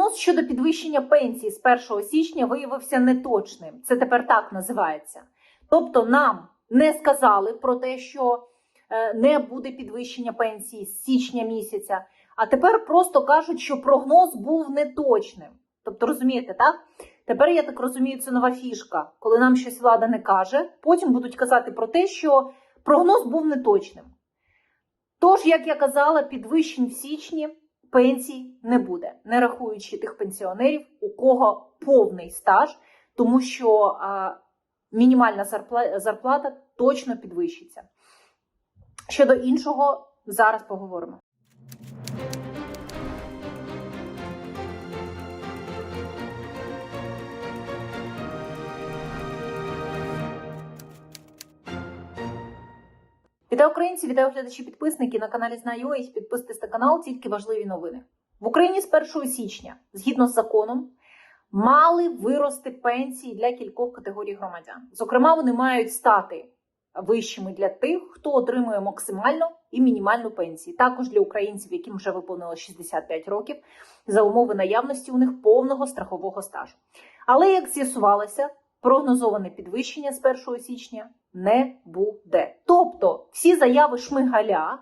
Прогноз щодо підвищення пенсії з 1 січня виявився неточним. Це тепер так називається. Тобто, нам не сказали про те, що е, не буде підвищення пенсії з січня місяця, а тепер просто кажуть, що прогноз був неточним. Тобто, розумієте, так? Тепер я так розумію, це нова фішка. Коли нам щось влада не каже, потім будуть казати про те, що прогноз був неточним. Тож, як я казала, підвищень в січні пенсій не буде, не рахуючи тих пенсіонерів, у кого повний стаж, тому що а, мінімальна зарплата, зарплата точно підвищиться. Щодо іншого, зараз поговоримо. Вітаю українці, вітаю глядачі підписники на каналі Знаю. Підписуйтесь на канал, тільки важливі новини. В Україні з 1 січня, згідно з законом, мали вирости пенсії для кількох категорій громадян. Зокрема, вони мають стати вищими для тих, хто отримує максимальну і мінімальну пенсії. Також для українців, яким вже виповнило 65 років, за умови наявності у них повного страхового стажу. Але як з'ясувалося, прогнозоване підвищення з 1 січня не буде. Тобто всі заяви Шмигаля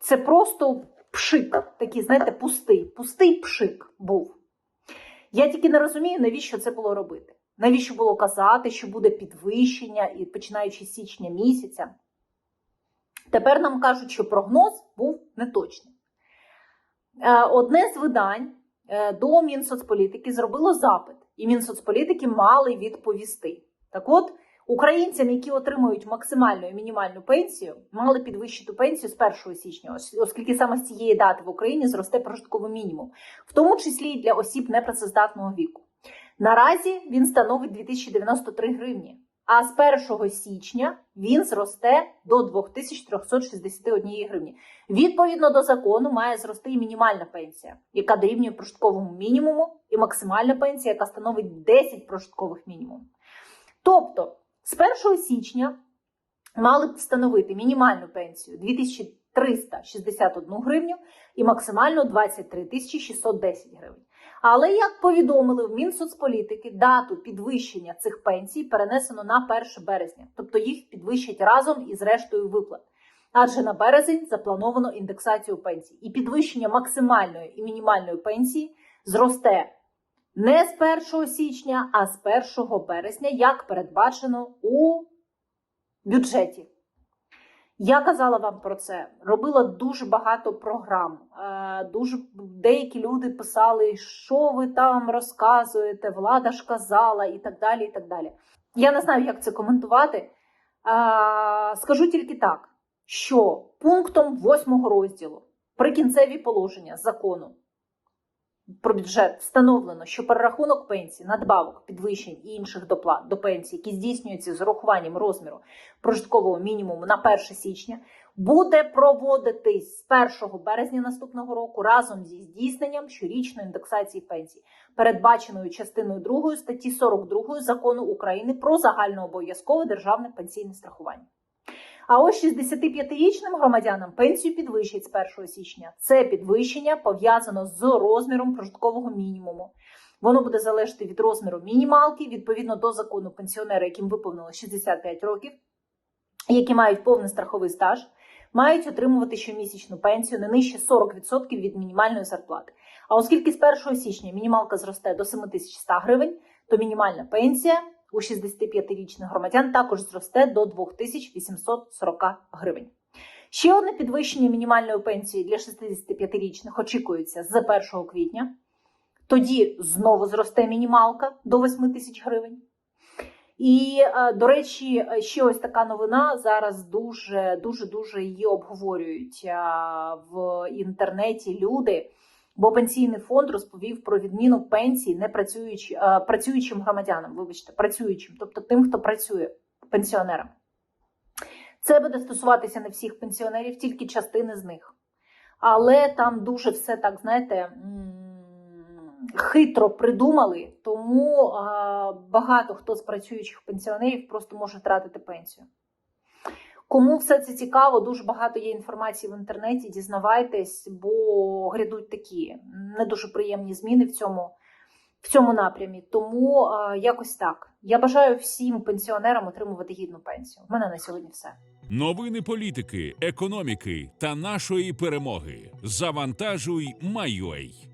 це просто пшик, такий, знаєте, пустий, пустий пшик був. Я тільки не розумію, навіщо це було робити. Навіщо було казати, що буде підвищення і починаючи з січня місяця. Тепер нам кажуть, що прогноз був неточний. Е, Одне з видань е, до Мінсоцполітики зробило запит, і Мінсоцполітики мали відповісти. Так от, українцям, які отримують максимальну і мінімальну пенсію, мали підвищити пенсію з 1 січня, оскільки саме з цієї дати в Україні зросте прожитковий мінімум, в тому числі і для осіб непрацездатного віку. Наразі він становить 2093 гривні, а з 1 січня він зросте до 2361 гривні. Відповідно до закону має зрости і мінімальна пенсія, яка дорівнює прожитковому мінімуму, і максимальна пенсія, яка становить 10 прожиткових мінімумів. Тобто, з 1 січня мали б встановити мінімальну пенсію 2361 гривню і максимально 23 610 гривень. Але як повідомили в Мінсоцполітики, дату підвищення цих пенсій перенесено на 1 березня, тобто їх підвищать разом із рештою виплат. Адже на березень заплановано індексацію пенсій, і підвищення максимальної і мінімальної пенсії зросте не з 1 січня, а з 1 березня, як передбачено у бюджеті. Я казала вам про це, робила дуже багато програм. Е, Дуже деякі люди писали, що ви там розказуєте, влада ж казала, і так далі. і так далі. Я не знаю, як це коментувати. Е, Скажу тільки так, що пунктом 8 розділу прикінцеві положення закону про бюджет встановлено, що перерахунок пенсій, надбавок, підвищень і інших доплат до пенсії, які здійснюються з урахуванням розміру прожиткового мінімуму на 1 січня, буде проводитись з 1 березня наступного року разом зі здійсненням щорічної індексації пенсій, передбаченою частиною 2 статті 42 закону України про загальнообов'язкове державне пенсійне страхування. А ось 65-річним громадянам пенсію підвищать з 1 січня. Це підвищення пов'язано з розміром прожиткового мінімуму. Воно буде залежати від розміру мінімалки, відповідно до закону пенсіонери, яким виповнило 65 років, які мають повний страховий стаж, мають отримувати щомісячну пенсію не нижче 40% від мінімальної зарплати. А оскільки з 1 січня мінімалка зросте до 7100 гривень, то мінімальна пенсія у 65-річних громадян також зросте до 2840 гривень. Ще одне підвищення мінімальної пенсії для 65-річних очікується з 1 квітня. Тоді знову зросте мінімалка до 8 тисяч гривень. І, е, до речі, ще ось така новина. Зараз дуже дуже дуже її обговорюють е, в інтернеті люди. Бо пенсійний фонд розповів про відміну пенсій не працюючи, е, працюючим громадянам, вибачте, працюючим, тобто тим, хто працює пенсіонерам. Це буде стосуватися не всіх пенсіонерів, тільки частини з них. Але там дуже все так, знаєте, хитро придумали, тому багато хто з працюючих пенсіонерів просто може втратити пенсію. Кому все це цікаво, дуже багато є інформації в інтернеті. Дізнавайтесь, бо грядуть такі не дуже приємні зміни в цьому, в цьому напрямі. Тому е, якось так. Я бажаю всім пенсіонерам отримувати гідну пенсію. У мене на сьогодні все. Новини політики, економіки та нашої перемоги. Завантажуй, Майой.